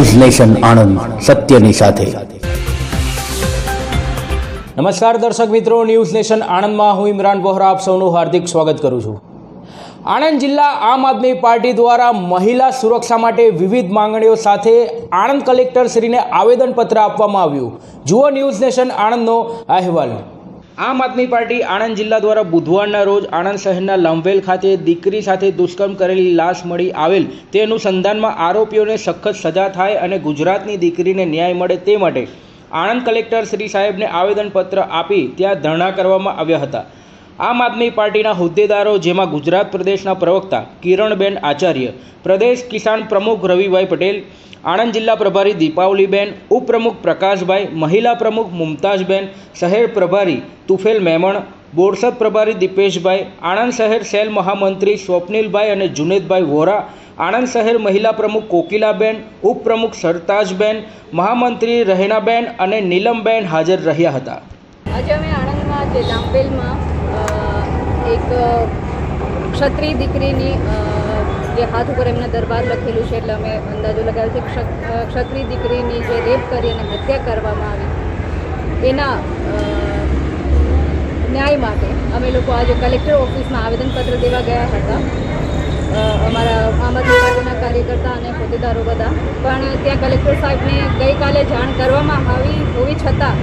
News nation Anand સત્યની સાથે. નમસ્કાર દર્શક મિત્રો ન્યૂઝ નેશન આણંદમાં હું ઇમરાન વોહરા આપ સૌનું હાર્દિક સ્વાગત કરું છું. આણંદ જિલ્લા આમ આદમી પાર્ટી દ્વારા મહિલા સુરક્ષા માટે વિવિધ માંગણીઓ સાથે આણંદ કલેક્ટરશ્રીને આવેદનપત્ર આપવામાં આવ્યું. જુઓ ન્યૂઝ નેશન આણંદનો અહેવાલ. આમ આદમી પાર્ટી આણંદ જિલ્લા દ્વારા બુધવારના રોજ આણંદ શહેરના લંવેલ ખાતે દીકરી સાથે દુષ્કર્મ કરેલી લાશ મળી આવેલ તે અનુસંધાનમાં આરોપીઓને સખત સજા થાય અને ગુજરાતની દીકરીને ન્યાય મળે તે માટે આણંદ કલેક્ટર શ્રી સાહેબને આવેદનપત્ર આપી ત્યાં ધરણા કરવામાં આવ્યા હતા. આમ આદમી પાર્ટીના હોદ્દેદારો, જેમાં ગુજરાત પ્રદેશના પ્રવક્તા કિરણબેન આચાર્ય, પ્રદેશ કિસાન પ્રમુખ રવિભાઈ પટેલ, આણંદ જિલ્લા પ્રભારી દીપાવલીબેન, ઉપપ્રમુખ પ્રકાશભાઈ, મહિલા પ્રમુખ મુમતાજબેન, શહેર પ્રભારી તુફેલ મેમણ, બોરસદ પ્રભારી દીપેશભાઈ, આણંદ શહેર સેલ મહામંત્રી સ્વપ્નિલભાઈ અને જુનેદભાઈ વોરા, આણંદ શહેર મહિલા પ્રમુખ કોકિલાબેન, ઉપપ્રમુખ સરતાજબેન, મહામંત્રી રહેણાબેન અને નીલમબેન હાજર રહ્યા હતા. આજે અમે આણંદમાં જે લાંબેલમાં એક ક્ષત્રિય દીકરીની જે હાથ ઉપર એમના દરબાર લખેલું છે, એટલે અમે અંદાજો લગાવ્યો છે ક્ષત્રિય દીકરીની જે રેપ કરી અને હત્યા કરવામાં આવી, એના ન્યાય માટે અમે લોકો આજે કલેક્ટર ઓફિસમાં આવેદનપત્ર દેવા ગયા હતા. અમારા આમ આદમી પાર્ટીના કાર્યકર્તા અને હોદ્દેદારો બધા. પણ ત્યાં કલેક્ટર સાહેબને ગઈકાલે જાણ કરવામાં આવી હોવી છતાં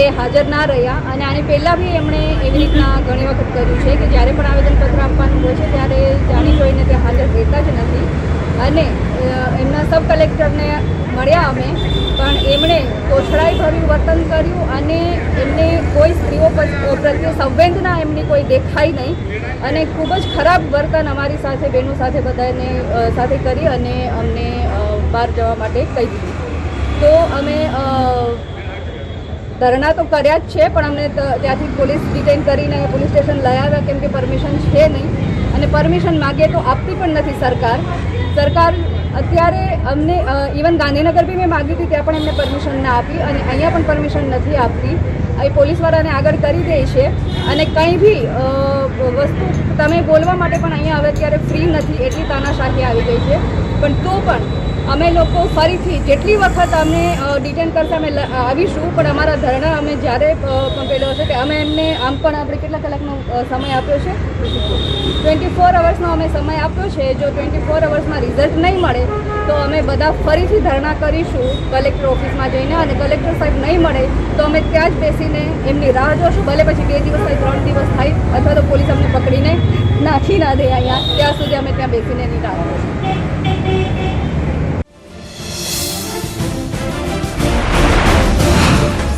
એ હાજર ના રહ્યા અને આની પહેલાં બી એમણે એવી રીતના ઘણી વખત કર્યું છે કે જ્યારે પણ આવેદનપત્ર આપવાનું હોય છે ત્યારે જાણી જોઈને તે હાજર રહેતા જ નથી. અને એમના સબ કલેક્ટરને મળ્યા અમે, પણ એમણે તોછડાઈભર્યું વર્તન કર્યું અને એમને કોઈ સ્ત્રીઓ પર- પ્રત્યે સંવેદના એમની કોઈ દેખાઈ નહીં. અને ખૂબ જ ખરાબ વર્તન અમારી સાથે બહેનો સાથે બધાને સાથે કરી અને અમને બહાર જવા માટે કહી દીધું. તો અમે ધરણા તો કર્યા જ છે, પણ અમને ત્યાંથી પોલીસ ડિટેન કરીને પોલીસ સ્ટેશન લઈ આવ્યા કેમ કે પરમિશન છે નહીં. અને પરમિશન માગીએ તો આપતી પણ નથી સરકાર. સરકાર અત્યારે અમને ઇવન ગાંધીનગર બી મેં માગી હતી, ત્યાં પણ એમને પરમિશન ના આપી અને અહીંયા પણ પરમિશન નથી આપતી. એ પોલીસવાળાને આગળ કરી દે છે. અને કંઈ બી વસ્તુ તમે બોલવા માટે પણ અહીંયા હવે અત્યારે ફ્રી નથી, એટલી તાનાશાહી આવી ગઈ છે. પણ તો પણ અમે લોકો ફરીથી જેટલી વખત અમને ડિટેન કરતા અમે આવીશું પણ અમારા ધરણા અમે જ્યારે અ, પણ પેલો હશે કે અમે એમને આમ પણ આપણે કેટલા કલાકનો સમય આપ્યો છે? ટ્વેન્ટી ફોર અવર્સનો અમે સમય આપ્યો છે. જો ટ્વેન્ટી ફોર અવર્સમાં રિઝલ્ટ નહીં મળે તો અમે બધા ફરીથી ધરણા કરીશું કલેક્ટર ઓફિસમાં જઈને અને કલેક્ટર સાહેબ નહીં મળે તો અમે ત્યાં જ બેસીને એમની રાહ જોશું. ભલે પછી બે દિવસ થાય ત્રણ દિવસ થાય અથવા તો પોલીસ અમને પકડીને નાખી ના દે અહીંયા. ત્યાં સુધી અમે ત્યાં બેસીને એની રાહ જોશું.